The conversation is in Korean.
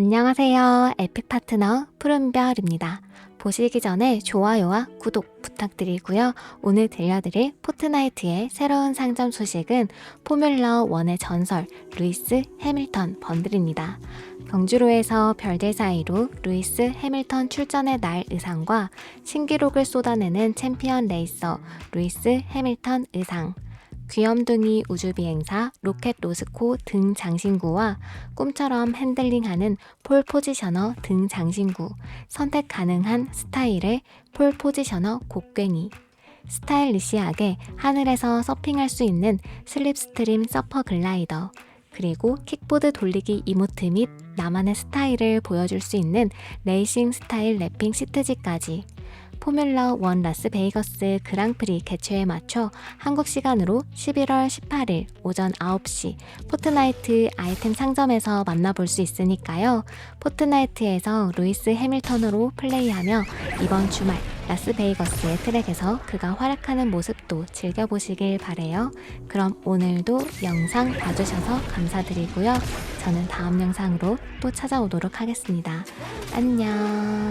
안녕하세요. 에픽 파트너 푸른별입니다. 보시기 전에 좋아요와 구독 부탁드리고요. 오늘 들려드릴 포트나이트의 새로운 상점 소식은 포뮬러 1의 전설 루이스 해밀턴 번들입니다. 경주로에서 별들 사이로 루이스 해밀턴 출전의 날 의상과 신기록을 쏟아내는 챔피언 레이서 루이스 해밀턴 의상 귀염둥이 우주비행사 로켓 로스코 등 장신구와 꿈처럼 핸들링하는 폴 포지셔너 등 장신구, 선택 가능한 스타일의 폴 포지셔너 곡괭이, 스타일리시하게 하늘에서 서핑할 수 있는 슬립스트림 서퍼 글라이더, 그리고 킥보드 돌리기 이모트 및 나만의 스타일을 보여줄 수 있는 레이싱 스타일 랩핑 시트지까지 포뮬러 1 라스베이거스 그랑프리 개최에 맞춰 한국 시간으로 11월 18일 오전 9시 포트나이트 아이템 상점에서 만나볼 수 있으니까요. 포트나이트에서 루이스 해밀턴으로 플레이하며 이번 주말 라스베이거스의 트랙에서 그가 활약하는 모습도 즐겨보시길 바래요. 그럼 오늘도 영상 봐주셔서 감사드리고요. 저는 다음 영상으로 또 찾아오도록 하겠습니다. 안녕.